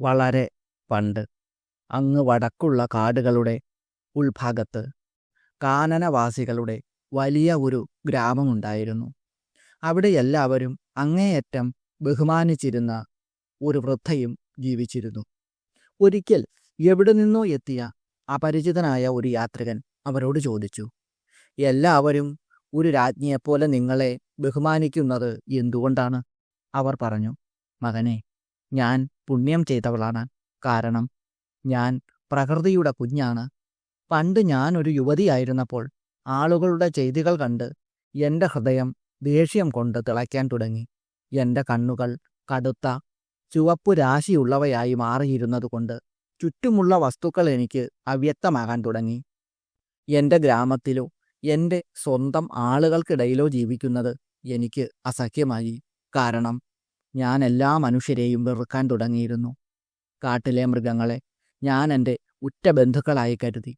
വളരെ പണ്ട്. അങ്ങ് വടക്കുള്ള കാടുകളുടെ ഉൾഭാഗത്ത് കാനനവാസികളുടെ വലിയ ഒരു ഗ്രാമമുണ്ടായിരുന്നു. അവിടെ എല്ലാവരും അങ്ങേയറ്റം ബഹുമാനിച്ചിരുന്ന ഒരു വൃദ്ധയും ജീവിച്ചിരുന്നു. ഒരിക്കൽ എവിടെ നിന്നോ എത്തിയ അപരിചിതനായ ഒരു യാത്രികൻ അവരോട് ചോദിച്ചു എല്ലാവരും ഒരു രാജ്ഞിയെപ്പോലെ നിങ്ങളെ ബഹുമാനിക്കുന്നത് എന്തുകൊണ്ടാണ്? അവർ പറഞ്ഞു മകനെ ഞാൻ പുണ്യം ചെയ്തവളാണ്. കാരണം ഞാൻ പ്രകൃതിയുടെ കുഞ്ഞാണ്. പണ്ട് ഞാൻ ഒരു യുവതിയായിരുന്നപ്പോൾ ആളുകളുടെ ചെയ്തികൾ കണ്ട് എന്റെ ഹൃദയം ദേഷ്യം കൊണ്ട് തിളയ്ക്കാൻ തുടങ്ങി. എന്റെ കണ്ണുകൾ കടുത്ത ചുവപ്പു രാശിയുള്ളവയായി മാറിയിരുന്നതുകൊണ്ട് ചുറ്റുമുള്ള വസ്തുക്കൾ എനിക്ക് അവ്യക്തമാകാൻ തുടങ്ങി. എന്റെ ഗ്രാമത്തിലോ എന്റെ സ്വന്തം ആളുകൾക്കിടയിലോ ജീവിക്കുന്നത് എനിക്ക് അസഖ്യമായി കാരണം ഞാൻ എല്ലാ മനുഷ്യരെയും വെറുക്കാൻ തുടങ്ങിയിരുന്നു. കാട്ടിലെ മൃഗങ്ങളെ ഞാൻ എന്റെ ഉറ്റ ബന്ധുക്കളായി കരുതി.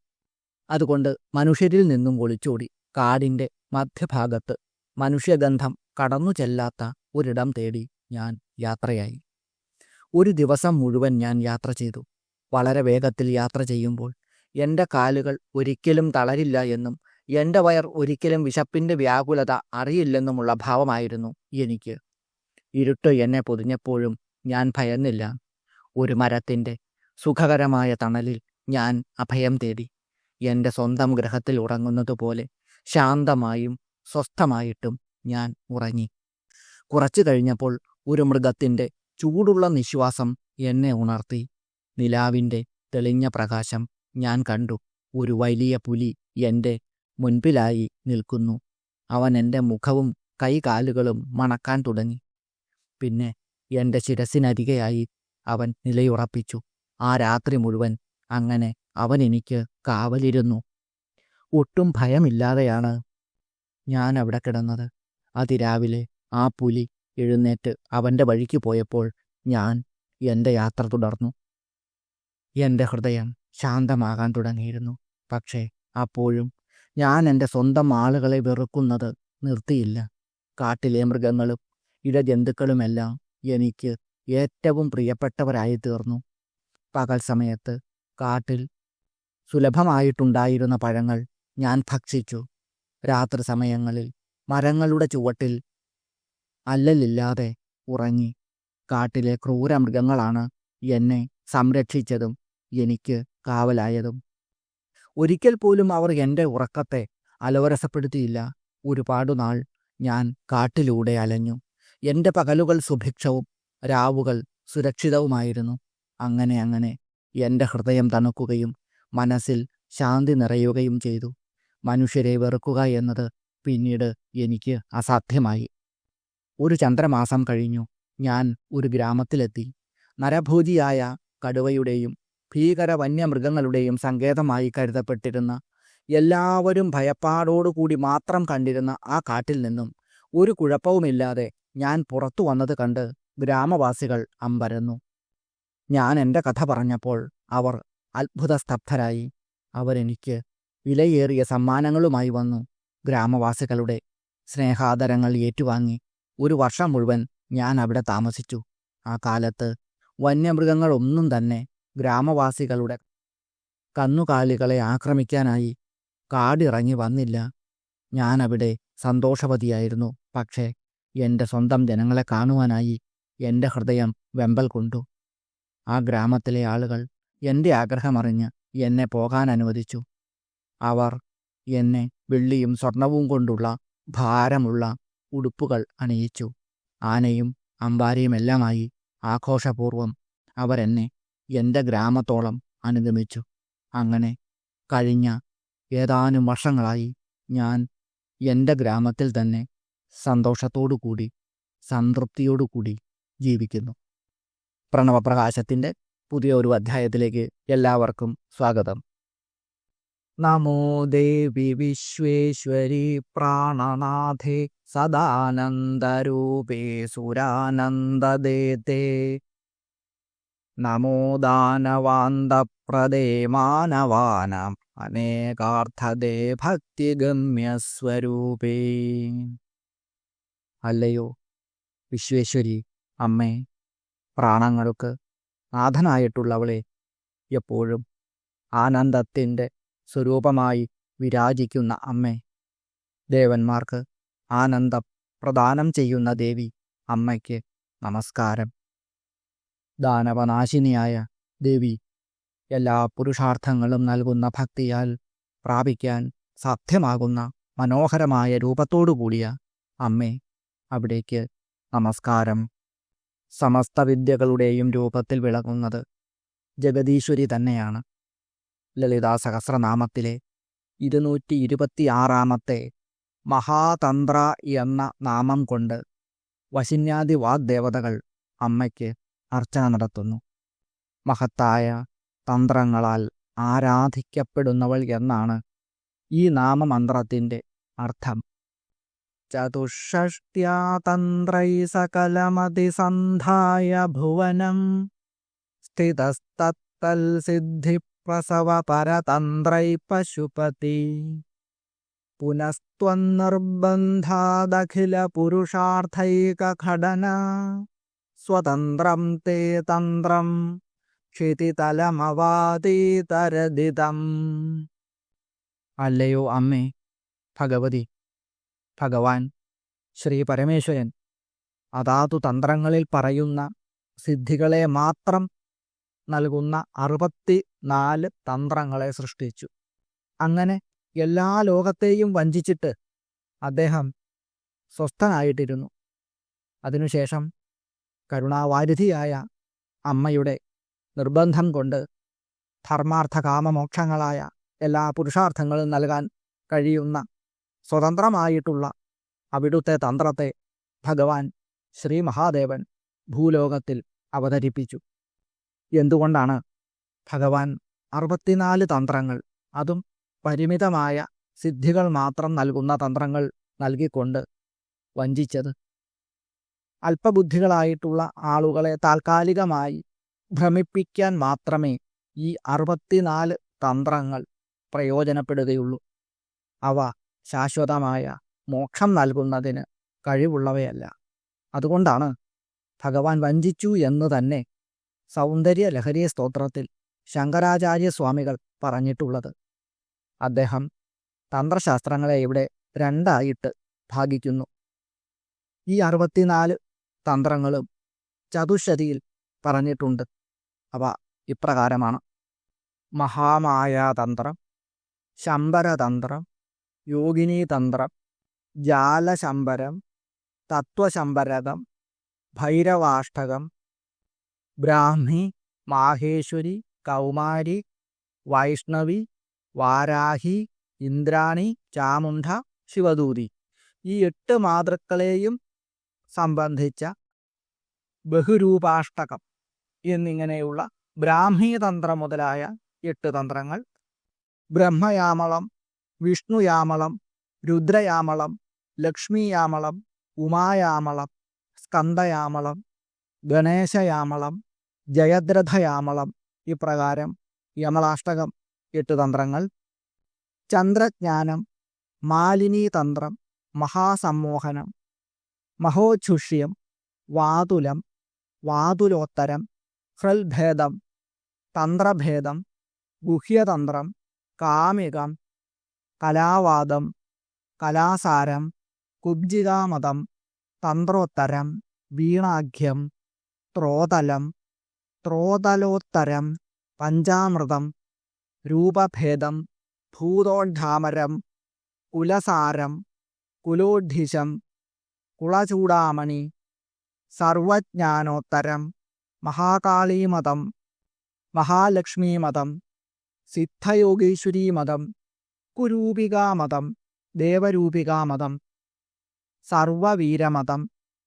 അതുകൊണ്ട് മനുഷ്യരിൽ നിന്നും ഒളിച്ചോടി കാടിന്റെ മധ്യഭാഗത്ത് മനുഷ്യഗന്ധം കടന്നു ചെല്ലാത്ത ഒരിടം തേടി ഞാൻ യാത്രയായി. ഒരു ദിവസം മുഴുവൻ ഞാൻ യാത്ര ചെയ്തു. വളരെ വേഗത്തിൽ യാത്ര ചെയ്യുമ്പോൾ എന്റെ കാലുകൾ ഒരിക്കലും തളരില്ല എന്നും എന്റെ വയർ ഒരിക്കലും വിശപ്പിന്റെ വ്യാകുലത അറിയില്ലെന്നുമുള്ള ഭാവമായിരുന്നു എനിക്ക്. ഇരുട്ട് എന്നെ പൊതിഞ്ഞപ്പോഴും ഞാൻ ഭയന്നില്ല. ഒരു മരത്തിന്റെ സുഖകരമായ തണലിൽ ഞാൻ അഭയം തേടി. എന്റെ സ്വന്തം ഗ്രഹത്തിൽ ഉറങ്ങുന്നതുപോലെ ശാന്തമായും സ്വസ്ഥമായിട്ടും ഞാൻ ഉറങ്ങി. കുറച്ചു കഴിഞ്ഞപ്പോൾ ഒരു മൃഗത്തിന്റെ ചൂടുള്ള നിശ്വാസം എന്നെ ഉണർത്തി. നിലാവിന്റെ തെളിഞ്ഞ പ്രകാശം ഞാൻ കണ്ടു. ഒരു വലിയ പുലി എന്റെ മുൻപിലായി നിൽക്കുന്നു. അവൻ എന്റെ മുഖവും കൈകാലുകളും മണക്കാൻ തുടങ്ങി. പിന്നെ എന്റെ ശിരസിനരികെയായി അവൻ നിലയുറപ്പിച്ചു. ആ രാത്രി മുഴുവൻ അങ്ങനെ അവൻ എനിക്ക് കാവലിരുന്നു. ഒട്ടും ഭയമില്ലാതെയാണ് ഞാൻ അവിടെ കിടന്നത്. അതിരാവിലെ ആ പുലി എഴുന്നേറ്റ് അവന്റെ വഴിക്ക് പോയപ്പോൾ ഞാൻ എന്റെ യാത്ര തുടർന്നു. എന്റെ ഹൃദയം ശാന്തമാകാൻ തുടങ്ങിയിരുന്നു. പക്ഷേ അപ്പോഴും ഞാൻ എന്റെ സ്വന്തം ആളുകളെ വെറുക്കുന്നത് നിർത്തിയില്ല. കാട്ടിലെ മൃഗങ്ങളും ഇഴജന്തുക്കളുമെല്ലാം എനിക്ക് ഏറ്റവും പ്രിയപ്പെട്ടവരായി തീർന്നു പകൽ സമയത്ത് കാട്ടിൽ സുലഭമായിട്ടുണ്ടായിരുന്ന പഴങ്ങൾ ഞാൻ ഭക്ഷിച്ചു. രാത്രി സമയങ്ങളിൽ മരങ്ങളുടെ ചുവട്ടിൽ അല്ലലില്ലാതെ ഉറങ്ങി. കാട്ടിലെ ക്രൂരമൃഗങ്ങളാണ് എന്നെ സംരക്ഷിച്ചതും എനിക്ക് കാവലായതും. ഒരിക്കൽ പോലും അവർ എന്റെ ഉറക്കത്തെ അലോരസപ്പെടുത്തിയില്ല ഒരുപാട് നാൾ ഞാൻ കാട്ടിലൂടെ അലഞ്ഞു. എന്റെ പകലുകൾ സുഭിക്ഷവും രാവുകൾ സുരക്ഷിതവുമായിരുന്നു. അങ്ങനെ അങ്ങനെ എന്റെ ഹൃദയം തണുക്കുകയും മനസ്സിൽ ശാന്തി നിറയുകയും ചെയ്തു. മനുഷ്യരെ വെറുക്കുക എന്നത് പിന്നീട് എനിക്ക് അസാധ്യമായി. ഒരു ചന്ദ്രമാസം കഴിഞ്ഞു. ഞാൻ ഒരു ഗ്രാമത്തിലെത്തി. നരഭോജിയായ കടുവയുടെയും ഭീകര വന്യമൃഗങ്ങളുടെയും സങ്കേതമായി കരുതപ്പെട്ടിരുന്ന എല്ലാവരും ഭയപ്പാടോടുകൂടി മാത്രം കണ്ടിരുന്ന ആ കാട്ടിൽ നിന്നും ഒരു കുഴപ്പവുമില്ലാതെ ഞാൻ പുറത്തു വന്നത് കണ്ട് ഗ്രാമവാസികൾ അമ്പരന്നു. ഞാൻ എന്റെ കഥ പറഞ്ഞപ്പോൾ അവർ അത്ഭുതസ്തബ്ധരായി. അവരെനിക്ക് വിലയേറിയ സമ്മാനങ്ങളുമായി വന്നു. ഗ്രാമവാസികളുടെ സ്നേഹാദരങ്ങൾ ഏറ്റുവാങ്ങി. ഒരു വർഷം മുഴുവൻ ഞാൻ അവിടെ താമസിച്ചു. ആ കാലത്ത് വന്യമൃഗങ്ങളൊന്നും തന്നെ ഗ്രാമവാസികളുടെ കന്നുകാലികളെ ആക്രമിക്കാനായി കാടിറങ്ങി വന്നില്ല. ഞാനവിടെ സന്തോഷവതിയായിരുന്നു. പക്ഷേ എന്റെ സ്വന്തം ജനങ്ങളെ കാണുവാനായി എന്റെ ഹൃദയം വെമ്പൽ കൊണ്ടു. ആ ഗ്രാമത്തിലെ ആളുകൾ എന്റെ ആഗ്രഹമറിഞ്ഞ് എന്നെ പോകാൻ അനുവദിച്ചു. അവർ എന്നെ വെള്ളിയും സ്വർണവും കൊണ്ടുള്ള ഭാരമുള്ള ഉടുപ്പുകൾ അണിയിച്ചു. ആനയും അമ്പാരിയുമെല്ലാമായി ആഘോഷപൂർവം അവരെന്നെ എന്റെ ഗ്രാമത്തോളം അനുഗമിച്ചു. അങ്ങനെ കഴിഞ്ഞ ഏതാനും വർഷങ്ങളായി ഞാൻ എന്റെ ഗ്രാമത്തിൽ തന്നെ സന്തോഷത്തോടുകൂടി സംതൃപ്തിയോടുകൂടി ജീവിക്കുന്നു. പ്രണവപ്രകാശത്തിന്റെ പുതിയ ഒരു അധ്യായത്തിലേക്ക് എല്ലാവർക്കും സ്വാഗതം. നമോ ദേവി വിശ്വേശ്വരി പ്രാണനാഥേ സദാനന്ദരൂപേ സുരാനന്ദദേതേ. നമോ ദാനവാന്തപ്രദേ മാനവാനാം അനേകാർത്ഥദേ ഭക്തിഗമ്യസ്വരൂപേ. അല്ലയോ? വിശ്വേശ്വരി അമ്മേ പ്രാണങ്ങൾക്ക് നാഥനായിട്ടുള്ളവളെ എപ്പോഴും ആനന്ദത്തിന്റെ സ്വരൂപമായി വിരാജിക്കുന്ന അമ്മേ. ദേവന്മാർക്ക് ആനന്ദം പ്രദാനം ചെയ്യുന്ന ദേവി അമ്മയ്ക്ക് നമസ്കാരം. ദാനവനാശിനിയായ ദേവി എല്ലാ പുരുഷാർത്ഥങ്ങളും നൽകുന്ന ഭക്തിയാൽ പ്രാപിക്കാൻ സാധ്യമാകുന്ന മനോഹരമായ രൂപത്തോടുകൂടിയ അമ്മേ. അവിടേക്ക് നമസ്കാരം. സമസ്ത വിദ്യകളുടെയും രൂപത്തിൽ വിളങ്ങുന്നത് ജഗദീശ്വരി തന്നെയാണ്. ലളിതാ സഹസ്രനാമത്തിലെ ഇരുന്നൂറ്റി ഇരുപത്തിയാറാമത്തെ മഹാതന്ത്ര എന്ന നാമം കൊണ്ട് വശിന്യാദി വാഗ്ദേവതകൾ അമ്മയ്ക്ക് അർച്ചന നടത്തുന്നു. മഹത്തായ തന്ത്രങ്ങളാൽ ആരാധിക്കപ്പെടുന്നവൾ എന്നാണ് ഈ നാമമന്ത്രത്തിന്റെ അർത്ഥം. ഭുവനം സ്ഥിതസ്തത്തൽ സിദ്ധിപ്രസവ പരതന്ത്രൈ പശുപതി പുനസ്ത്വന്നിർബന്ധാദഖില പുരുഷാർത്ഥൈകഘടന സ്വതന്ത്രം തേ തന്ത്രം ക്ഷിതിതലമവാതീതരദിതം അല്ലയോ അമ്മേ ഭഗവതി ഭഗവാൻ ശ്രീ പരമേശ്വരൻ അതാതു തന്ത്രങ്ങളിൽ പറയുന്ന സിദ്ധികളെ മാത്രം നൽകുന്ന അറുപത്തി നാല് തന്ത്രങ്ങളെ സൃഷ്ടിച്ചു. അങ്ങനെ എല്ലാ ലോകത്തെയും വഞ്ചിച്ചിട്ട് അദ്ദേഹം സ്വസ്ഥനായിട്ടിരുന്നു. അതിനുശേഷം കരുണാവാരിധിയായ അമ്മയുടെ നിർബന്ധം കൊണ്ട് ധർമാർത്ഥ കാമമോക്ഷങ്ങളായ എല്ലാ പുരുഷാർത്ഥങ്ങളും നൽകാൻ കഴിയുന്ന സ്വതന്ത്രമായിട്ടുള്ള അവിടുത്തെ തന്ത്രത്തെ ഭഗവാൻ ശ്രീ മഹാദേവൻ ഭൂലോകത്തിൽ അവതരിപ്പിച്ചു. എന്തുകൊണ്ടാണ് ഭഗവാൻ അറുപത്തിനാല് തന്ത്രങ്ങൾ അതും പരിമിതമായ സിദ്ധികൾ മാത്രം നൽകുന്ന തന്ത്രങ്ങൾ നൽകിക്കൊണ്ട് വഞ്ചിച്ചത്? അല്പബുദ്ധികളായിട്ടുള്ള ആളുകളെ താൽക്കാലികമായി ഭ്രമിപ്പിക്കാൻ മാത്രമേ ഈ അറുപത്തിനാല് തന്ത്രങ്ങൾ പ്രയോജനപ്പെടുകയുള്ളൂ. അവ ശാശ്വതമായ മോക്ഷം നൽകുന്നതിന് കഴിവുള്ളവയല്ല. അതുകൊണ്ടാണ് ഭഗവാൻ വഞ്ചിച്ചു എന്ന് തന്നെ സൗന്ദര്യ ലഹരി സ്തോത്രത്തിൽ ശങ്കരാചാര്യ സ്വാമികൾ പറഞ്ഞിട്ടുള്ളത്. അദ്ദേഹം തന്ത്രശാസ്ത്രങ്ങളെ ഇവിടെ രണ്ടായിട്ട് ഭാഗിക്കുന്നു. ഈ അറുപത്തിനാല് തന്ത്രങ്ങളും ചതുശതിയിൽ പറഞ്ഞിട്ടുണ്ട്. അവ ഇപ്രകാരമാണ്. മഹാമായാതന്ത്രം ശമ്പരതന്ത്രം യോഗിനീതന്ത്രം ജാലശമ്പരം തത്വശമ്പരകം ഭൈരവാഷ്ടകം ബ്രാഹ്മി മാഹേശ്വരി കൗമാരി വൈഷ്ണവി വാരാഹി ഇന്ദ്രാണി ചാമുണ്ഡ ശിവദൂതി. ഈ എട്ട് മാതൃക്കളെയും സംബന്ധിച്ച ബഹുരൂപാഷ്ടകം എന്നിങ്ങനെയുള്ള ബ്രാഹ്മീതന്ത്രം മുതലായ എട്ട് തന്ത്രങ്ങൾ ബ്രഹ്മയാമളം വിഷ്ണുയാമളം രുദ്രയാമളം ലക്ഷ്മിയാമളം ഉമായാമളം സ്കന്ദയാമളം ഗണേശയാമളം ജയദ്രഥയാമളം ഇപ്രകാരം യമളാഷ്ടകം എട്ട് തന്ത്രങ്ങൾ. ചന്ദ്രജ്ഞാനം മാലിനീതന്ത്രം മഹാസമ്മോഹനം മഹോച്ഛുഷ്യം വാതുലം വാതുലോത്തരം ഹൃൽഭേദം തന്ത്രഭേദം ഗുഹ്യതന്ത്രം കാമികം കലാവാദം കലാസാരം കുബ്ജികാമതം തന്ത്രോത്തരം വീണാഖ്യം ത്രോതലം ത്രോതലോത്തരം പഞ്ചാമൃതം രൂപഭേദം ഭൂതോഢാമരം കുലസാരം കുലോഢിശം കുളചൂടാമണി സർവജ്ഞാനോത്തരം മഹാകാളീമതം മഹാലക്ഷ്മീമതം സിദ്ധയോഗീശ്വരീമതം കുരൂപികാമതം ദേവരൂപികാമതം സർവവീരമതം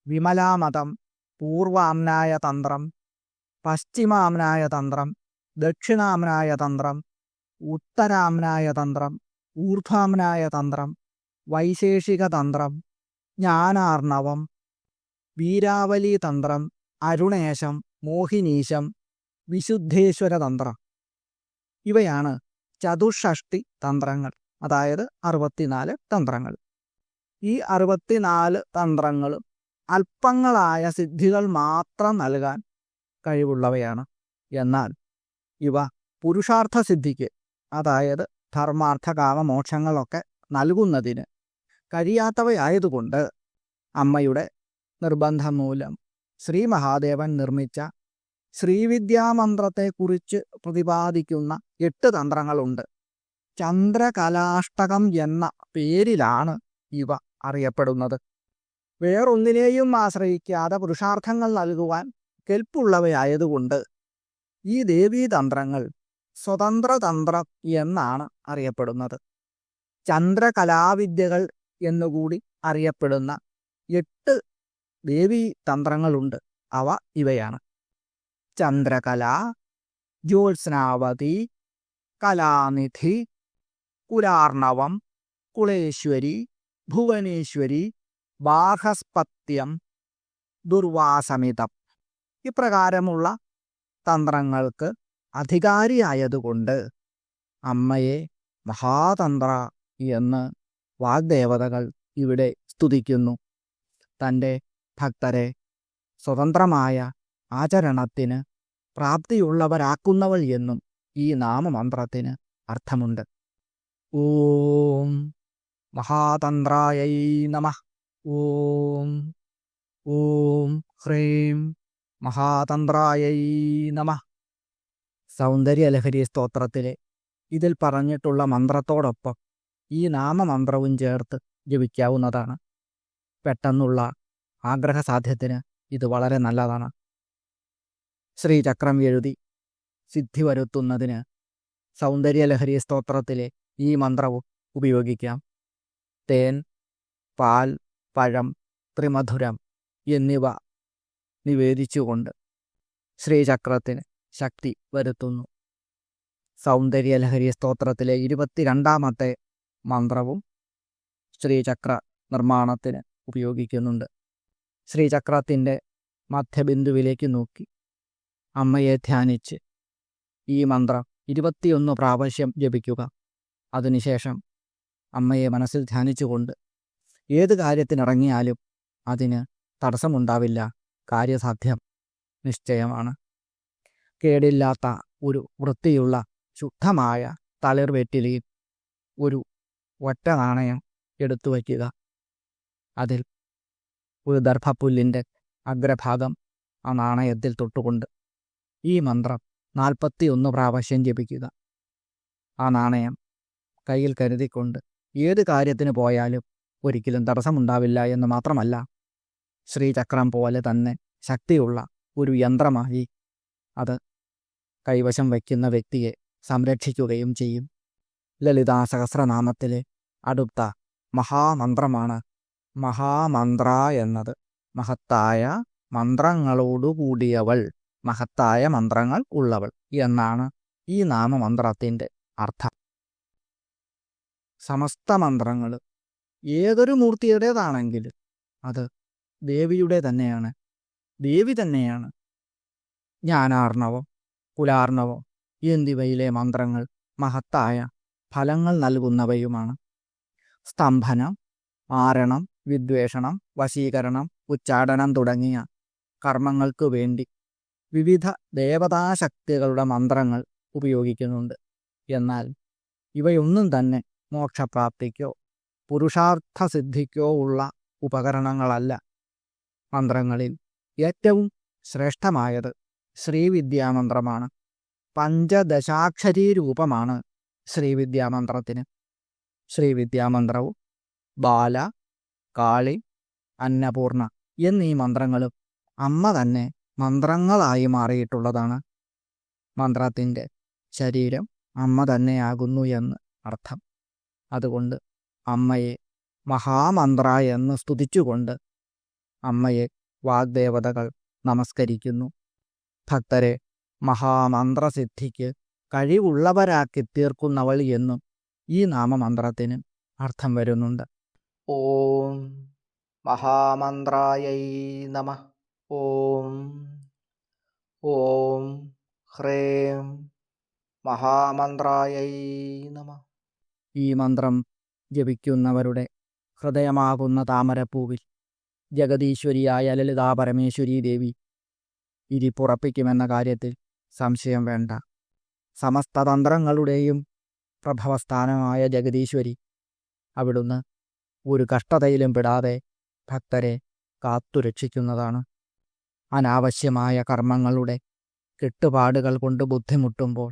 വിമലാമതം പൂർവാംനായ തന്ത്രം പശ്ചിമാംനായ തന്ത്രം ദക്ഷിണാംനായ തന്ത്രം ഉത്തരാംനായ തന്ത്രം ഊർധ്വാംനായ തന്ത്രം വൈശേഷിക തന്ത്രം ജ്ഞാനാർണവം വീരാവലി തന്ത്രം അരുണേശം മോഹിനീശം വിശുദ്ധേശ്വര തന്ത്രം ഇവയാണ് ചതുഷ്ഷഷ്ടി തന്ത്രങ്ങൾ അതായത് അറുപത്തിനാല് തന്ത്രങ്ങൾ. ഈ അറുപത്തിനാല് തന്ത്രങ്ങളും അല്പങ്ങളായ സിദ്ധികൾ മാത്രം നൽകാൻ കഴിവുള്ളവയാണ്. എന്നാൽ ഇവ പുരുഷാർത്ഥ സിദ്ധിക്ക് അതായത് ധർമാർത്ഥ കാമ മോക്ഷങ്ങളൊക്കെ നൽകുന്നതിന് കഴിയാത്തവയായതുകൊണ്ട് അമ്മയുടെ നിർബന്ധം മൂലം ശ്രീ മഹാദേവൻ നിർമ്മിച്ച ശ്രീവിദ്യാമന്ത്രത്തെക്കുറിച്ച് പ്രതിപാദിക്കുന്ന എട്ട് തന്ത്രങ്ങളുണ്ട്. ചന്ദ്രകലാഷ്ടകം എന്ന പേരിലാണ് ഇവ അറിയപ്പെടുന്നത്. വേറൊന്നിനെയും ആശ്രയിക്കാതെ പുരുഷാർത്ഥങ്ങൾ നൽകുവാൻ കെൽപ്പുള്ളവയായതുകൊണ്ട് ഈ ദേവീതന്ത്രങ്ങൾ സ്വതന്ത്രതന്ത്രം എന്നാണ് അറിയപ്പെടുന്നത്. ചന്ദ്രകലാവിദ്യകൾ എന്നുകൂടി അറിയപ്പെടുന്ന എട്ട് ദേവീ തന്ത്രങ്ങളുണ്ട് അവ ഇവയാണ്. ചന്ദ്രകല ജ്യോത്സ്നാവതി കലാനിധി കുലാർണവം കുളേശ്വരി ഭുവനേശ്വരി ബാഹസ്പത്യം ദുർവാസമിതം. ഇപ്രകാരമുള്ള തന്ത്രങ്ങൾക്ക് അധികാരിയായതുകൊണ്ട് അമ്മയെ മഹാതന്ത്ര എന്ന് വാഗ്ദേവതകൾ ഇവിടെ സ്തുതിക്കുന്നു. തന്റെ ഭക്തരെ സ്വതന്ത്രമായ ആചരണത്തിന് പ്രാപ്തിയുള്ളവരാക്കുന്നവൾ എന്നും ഈ നാമമന്ത്രത്തിന് അർത്ഥമുണ്ട്. ഓം മഹാതന്ത്രായൈ നമ. ഓം ഓം ഹ്രീം മഹാതന്ത്രായൈ നമ. സൗന്ദര്യലഹരി സ്തോത്രത്തിലെ ഇതിൽ പറഞ്ഞിട്ടുള്ള മന്ത്രത്തോടൊപ്പം ഈ നാമമന്ത്രവും ചേർത്ത് ജപിക്കാവുന്നതാണ്. പെട്ടെന്നുള്ള ആഗ്രഹസാധ്യത്തിന് ഇത് വളരെ നല്ലതാണ്. ശ്രീചക്രം എഴുതി സിദ്ധി വരുത്തുന്നതിന് സൗന്ദര്യലഹരി സ്തോത്രത്തിലെ ഈ മന്ത്രവും ഉപയോഗിക്കാം. തേൻ പാൽ പഴം ത്രിമധുരം എന്നിവ നിവേദിച്ചുകൊണ്ട് ശ്രീചക്രത്തിന് ശക്തി വരുത്തുന്നു. സൗന്ദര്യലഹരി സ്തോത്രത്തിലെ ഇരുപത്തിരണ്ടാമത്തെ മന്ത്രവും ശ്രീചക്ര നിർമ്മാണത്തിന് ഉപയോഗിക്കുന്നുണ്ട്. ശ്രീചക്രത്തിന്റെ മധ്യബിന്ദുവിലേക്ക് നോക്കി. അമ്മയെ ധ്യാനിച്ച്. ഈ മന്ത്രം ഇരുപത്തിയൊന്ന് പ്രാവശ്യം ജപിക്കുക. അതിനുശേഷം അമ്മയെ മനസ്സിൽ ധ്യാനിച്ചുകൊണ്ട് ഏത് കാര്യത്തിനിറങ്ങിയാലും അതിന് തടസ്സമുണ്ടാവില്ല. കാര്യസാധ്യം നിശ്ചയമാണ്. കേടില്ലാത്ത ഒരു വൃത്തിയുള്ള ശുദ്ധമായ തളിർവെറ്റിലയിൽ ഒരു ഒറ്റ നാണയം എടുത്തു വയ്ക്കുക. അതിൽ ഒരു ദർഭപ്പുല്ലിന്റെ അഗ്രഭാഗം ആ നാണയത്തിൽ തൊട്ടുകൊണ്ട് ഈ മന്ത്രം നാൽപ്പത്തിയൊന്ന് പ്രാവശ്യം ജപിക്കുക. ആ നാണയം കയ്യിൽ കരുതിക്കൊണ്ട് ഏത് കാര്യത്തിന് പോയാലും ഒരിക്കലും തടസ്സമുണ്ടാവില്ല എന്ന് മാത്രമല്ല ശ്രീചക്രം പോലെ തന്നെ ശക്തിയുള്ള ഒരു യന്ത്രമായി അത് കൈവശം വയ്ക്കുന്ന വ്യക്തിയെ സംരക്ഷിക്കുകയും ചെയ്യും. ലളിതാ സഹസ്രനാമത്തിലെ അടുത്ത മഹാമന്ത്രമാണ് മഹാമന്ത്ര എന്നത്. മഹത്തായ മന്ത്രങ്ങളോടുകൂടിയവൾ. മഹത്തായ മന്ത്രങ്ങൾ ഉള്ളവൾ എന്നാണ് ഈ നാമമന്ത്രത്തിന്റെ അർത്ഥം. സമസ്ത മന്ത്രങ്ങൾ ഏതൊരു മൂർത്തിയുടേതാണെങ്കിലും അത് ദേവിയുടെ തന്നെയാണ്. ദേവി തന്നെയാണ്. ജ്ഞാനാർണവം കുലാർണവം എന്നിവയിലെ മന്ത്രങ്ങൾ മഹത്തായ ഫലങ്ങൾ നൽകുന്നവയുമാണ്. സ്തംഭനം ആരണം വിദ്വേഷണം വശീകരണം ഉച്ചാടനം തുടങ്ങിയ കർമ്മങ്ങൾക്കു വേണ്ടി വിവിധ ദേവതാശക്തികളുടെ മന്ത്രങ്ങൾ ഉപയോഗിക്കുന്നുണ്ട്. എന്നാൽ ഇവയൊന്നും തന്നെ മോക്ഷപ്രാപ്തിക്കോ പുരുഷാർത്ഥ സിദ്ധിക്കോ ഉള്ള ഉപകരണങ്ങളല്ല. മന്ത്രങ്ങളിൽ ഏറ്റവും ശ്രേഷ്ഠമായത് ശ്രീവിദ്യാമന്ത്രമാണ്. പഞ്ചദശാക്ഷരീ രൂപമാണ് ശ്രീവിദ്യാമന്ത്രത്തിന്. ശ്രീവിദ്യാമന്ത്രവും ബാല കാളി അന്നപൂർണ എന്നീ മന്ത്രങ്ങളും അമ്മ തന്നെ മന്ത്രങ്ങളായി മാറിയിട്ടുള്ളതാണ് മന്ത്രത്തിന്റെ ശരീരം അമ്മ തന്നെയാകുന്നു എന്ന് അർത്ഥം. അതുകൊണ്ട് അമ്മയെ മഹാമന്ത്ര എന്ന് സ്തുതിച്ചുകൊണ്ട് അമ്മയെ വാഗ്ദേവതകൾ നമസ്കരിക്കുന്നു. ഭക്തരെ മഹാമന്ത്രസിദ്ധിക്ക് കഴിവുള്ളവരാക്കി തീർക്കുന്നവൾ എന്നും ഈ നാമമന്ത്രത്തിന് അർത്ഥം വരുന്നുണ്ട്. ഓം മഹാമന്ത്രായൈ നമ. ഓം ഓം ഹ്രേം മഹാമന്ത്രായൈ നമ. ഈ മന്ത്രം ജപിക്കുന്നവരുടെ ഹൃദയമാകുന്ന താമരപ്പൂവിൽ ജഗദീശ്വരിയായ ലളിതാ പരമേശ്വരി ദേവി ഇരിപ്പുറപ്പിക്കുമെന്ന കാര്യത്തിൽ സംശയം വേണ്ട. സമസ്ത തന്ത്രങ്ങളുടെയും പ്രഭവസ്ഥാനമായ ജഗദീശ്വരി അവിടുന്ന് ഒരു കഷ്ടതയിലും പെടാതെ ഭക്തരെ കാത്തുരക്ഷിക്കുന്നതാണ്. അനാവശ്യമായ കർമ്മങ്ങളുടെ കെട്ടുപാടുകൾ കൊണ്ട് ബുദ്ധിമുട്ടുമ്പോൾ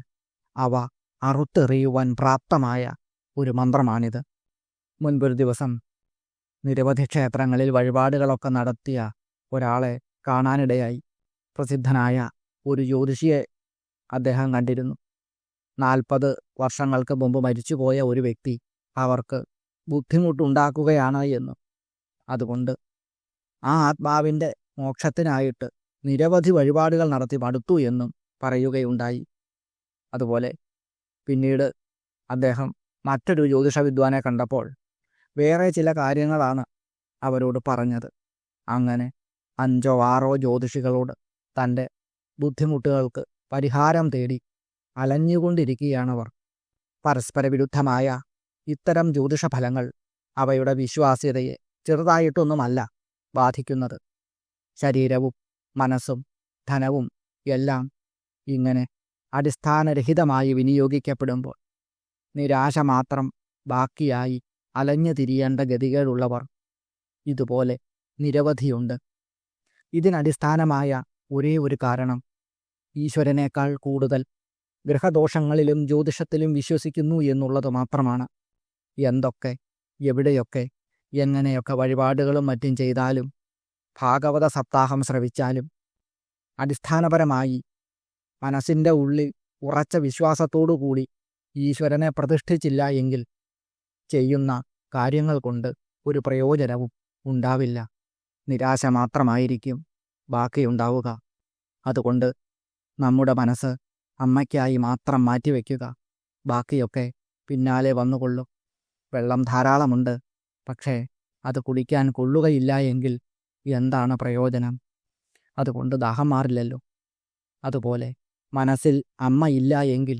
അവ അറുത്തെറിയുവാൻ പ്രാപ്തമായ ഒരു മന്ത്രമാണിത്. മുൻപൊരു ദിവസം നിരവധി ക്ഷേത്രങ്ങളിൽ വഴിപാടുകളൊക്കെ നടത്തിയ ഒരാളെ കാണാനിടയായി. പ്രസിദ്ധനായ ഒരു ജ്യോതിഷിയെ അദ്ദേഹം കണ്ടിരുന്നു. നാൽപ്പത് വർഷങ്ങൾക്ക് മുമ്പ് മരിച്ചുപോയ ഒരു വ്യക്തി അവർക്ക് ബുദ്ധിമുട്ടുണ്ടാക്കുകയാണ് എന്നും. അതുകൊണ്ട് ആ ആത്മാവിന്റെ മോക്ഷത്തിനായിട്ട് നിരവധി വഴിപാടുകൾ നടത്തി മടുത്തു എന്നും പറയുകയുണ്ടായി. അതുപോലെ പിന്നീട് അദ്ദേഹം മറ്റൊരു ജ്യോതിഷ വിദ്വാനെ കണ്ടപ്പോൾ വേറെ ചില കാര്യങ്ങളാണ് അവരോട് പറഞ്ഞത്. അങ്ങനെ അഞ്ചോ ആറോ ജ്യോതിഷികളോട് തന്റെ ബുദ്ധിമുട്ടുകൾക്ക് പരിഹാരം തേടി അലഞ്ഞുകൊണ്ടിരിക്കുകയാണവർ പരസ്പര വിരുദ്ധമായ ഇത്തരം ജ്യോതിഷ ഫലങ്ങൾ അവയുടെ വിശ്വാസ്യതയെ ചെറുതായിട്ടൊന്നുമല്ല ബാധിക്കുന്നത്. ശരീരവും മനസ്സും ധനവും എല്ലാം ഇങ്ങനെ അടിസ്ഥാനരഹിതമായി വിനിയോഗിക്കപ്പെടുമ്പോൾ നിരാശ മാത്രം ബാക്കിയായി അലഞ്ഞു തിരിയേണ്ട ഗതികേടുള്ളവർ ഇതുപോലെ നിരവധിയുണ്ട്. ഇതിനടിസ്ഥാനമായ ഒരേ ഒരു കാരണം ഈശ്വരനേക്കാൾ കൂടുതൽ ഗ്രഹദോഷങ്ങളിലും ജ്യോതിഷത്തിലും വിശ്വസിക്കുന്നു എന്നുള്ളത് മാത്രമാണ്. എന്തൊക്കെ എവിടെയൊക്കെ എങ്ങനെയൊക്കെ വഴിപാടുകളും മറ്റും ചെയ്താലും ഭാഗവത സപ്താഹം ശ്രവിച്ചാലും അടിസ്ഥാനപരമായി മനസ്സിന്റെ ഉള്ളിൽ ഉറച്ച വിശ്വാസത്തോടുകൂടി ഈശ്വരനെ പ്രതിഷ്ഠിച്ചില്ല എങ്കിൽ ചെയ്യുന്ന കാര്യങ്ങൾ കൊണ്ട് ഒരു പ്രയോജനവും ഉണ്ടാവില്ല. നിരാശ മാത്രമായിരിക്കും ബാക്കിയുണ്ടാവുക. അതുകൊണ്ട് നമ്മുടെ മനസ്സ് അമ്മയ്ക്കായി മാത്രം മാറ്റിവെക്കുക. ബാക്കിയൊക്കെ പിന്നാലെ വന്നുകൊള്ളും. വെള്ളം ധാരാളമുണ്ട്. പക്ഷേ അത് കുടിക്കാൻ കൊള്ളുകയില്ല എങ്കിൽ എന്താണ് പ്രയോജനം? അതുകൊണ്ട് ദാഹം മാറില്ലല്ലോ. അതുപോലെ മനസ്സിൽ അമ്മയില്ല എങ്കിൽ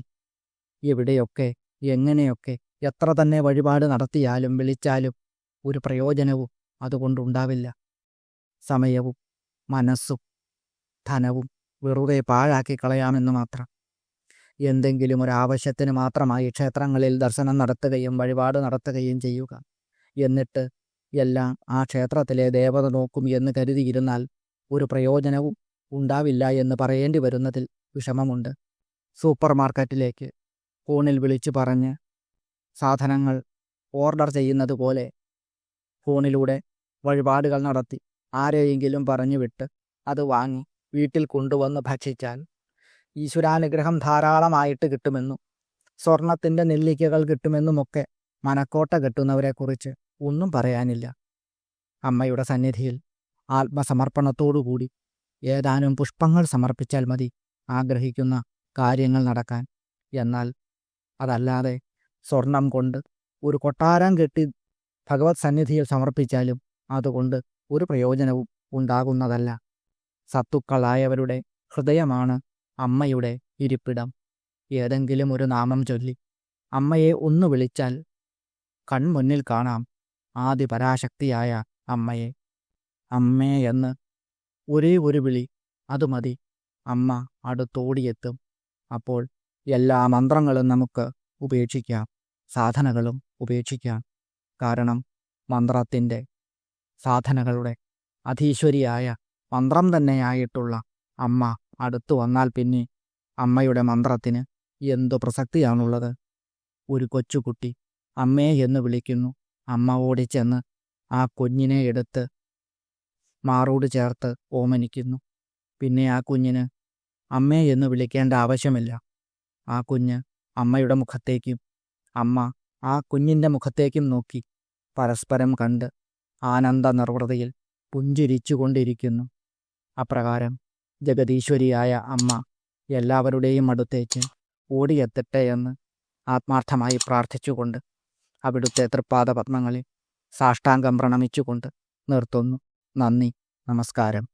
എവിടെയൊക്കെ എങ്ങനെയൊക്കെ എത്ര തന്നെ വഴിപാട് നടത്തിയാലും വിളിച്ചാലും ഒരു പ്രയോജനവും അതുകൊണ്ടുണ്ടാവില്ല. സമയവും മനസ്സും ധനവും വെറുതെ പാഴാക്കി കളയാമെന്ന് മാത്രം. എന്തെങ്കിലും ഒരു ആവശ്യത്തിന് മാത്രമായി ക്ഷേത്രങ്ങളിൽ ദർശനം നടത്തുകയും വഴിപാട് നടത്തുകയും ചെയ്യുക. എന്നിട്ട് എല്ലാം ആ ക്ഷേത്രത്തിലെ ദേവത നോക്കും എന്ന് കരുതിയിരുന്നാൽ ഒരു പ്രയോജനവും ഉണ്ടാവില്ല എന്ന് പറയേണ്ടി വരുന്നതിൽ വിഷമമുണ്ട്. സൂപ്പർ മാർക്കറ്റിലേക്ക് ഫോണിൽ വിളിച്ചു പറഞ്ഞ് സാധനങ്ങൾ ഓർഡർ ചെയ്യുന്നത് പോലെ ഫോണിലൂടെ വഴിപാടുകൾ നടത്തി ആരെയെങ്കിലും പറഞ്ഞു വിട്ട് അത് വാങ്ങി വീട്ടിൽ കൊണ്ടുവന്ന് ഭക്ഷിച്ചാൽ ഈശ്വരാനുഗ്രഹം ധാരാളമായിട്ട് കിട്ടുമെന്നും സ്വർണത്തിന്റെ നെല്ലിക്കകൾ കിട്ടുമെന്നുമൊക്കെ മനക്കോട്ട കെട്ടുന്നവരെക്കുറിച്ച് ഒന്നും പറയാനില്ല. അമ്മയുടെ സന്നിധിയിൽ ആത്മസമർപ്പണത്തോടുകൂടി ഏതാനും പുഷ്പങ്ങൾ സമർപ്പിച്ചാൽ മതി ആഗ്രഹിക്കുന്ന കാര്യങ്ങൾ നടക്കാൻ. എന്നാൽ അതല്ലാതെ സ്വർണം കൊണ്ട് ഒരു കൊട്ടാരം കെട്ടി ഭഗവത് സന്നിധിയിൽ സമർപ്പിച്ചാലും അതുകൊണ്ട് ഒരു പ്രയോജനവും ഉണ്ടാകുന്നതല്ല. സത്തുക്കളായവരുടെ ഹൃദയമാണ് അമ്മയുടെ ഇരിപ്പിടം. ഏതെങ്കിലും ഒരു നാമം ചൊല്ലി അമ്മയെ ഒന്ന് വിളിച്ചാൽ കൺമുന്നിൽ കാണാം ആദി പരാശക്തിയായ അമ്മയെ. അമ്മേ എന്ന് ഒരേ ഒരു വിളി അത് മതി. അമ്മ അടുത്തോടിയെത്തും. അപ്പോൾ എല്ലാ മന്ത്രങ്ങളും നമുക്ക് ഉപേക്ഷിക്കാം. സാധനകളും ഉപേക്ഷിക്കാം. കാരണം മന്ത്രത്തിന്റെ സാധനകളുടെ അധീശ്വരിയായ മന്ത്രം തന്നെയായിട്ടുള്ള അമ്മ അടുത്തു വന്നാൽ പിന്നെ അമ്മയുടെ മന്ത്രത്തിന് എന്തു പ്രസക്തിയാണുള്ളത്? ഒരു കൊച്ചുകുട്ടി അമ്മേ എന്ന് വിളിക്കുന്നു. അമ്മ ഓടിച്ചെന്ന് ആ കുഞ്ഞിനെ എടുത്ത് മാറോട് ചേർത്ത് ഓമനിക്കുന്നു. പിന്നെ ആ കുഞ്ഞിന് അമ്മേ എന്ന് വിളിക്കേണ്ട ആവശ്യമില്ല. ആ കുഞ്ഞ് അമ്മയുടെ മുഖത്തേക്കും അമ്മ ആ കുഞ്ഞിന്റെ മുഖത്തേക്കും നോക്കി പരസ്പരം കണ്ട് ആനന്ദ നിർവൃതിയിൽ പുഞ്ചിരിച്ചുകൊണ്ടിരിക്കുന്നു. അപ്രകാരം ജഗതീശ്വരിയായ അമ്മ എല്ലാവരുടെയും അടുത്തേക്ക് ഓടിയെത്തട്ടെ എന്ന് ആത്മാർത്ഥമായി പ്രാർത്ഥിച്ചുകൊണ്ട് അവിടുത്തെ തൃപ്പാദ പത്മങ്ങളിൽ സാഷ്ടാംഗം പ്രണമിച്ചുകൊണ്ട് നിർത്തുന്നു. നന്ദി. നമസ്കാരം.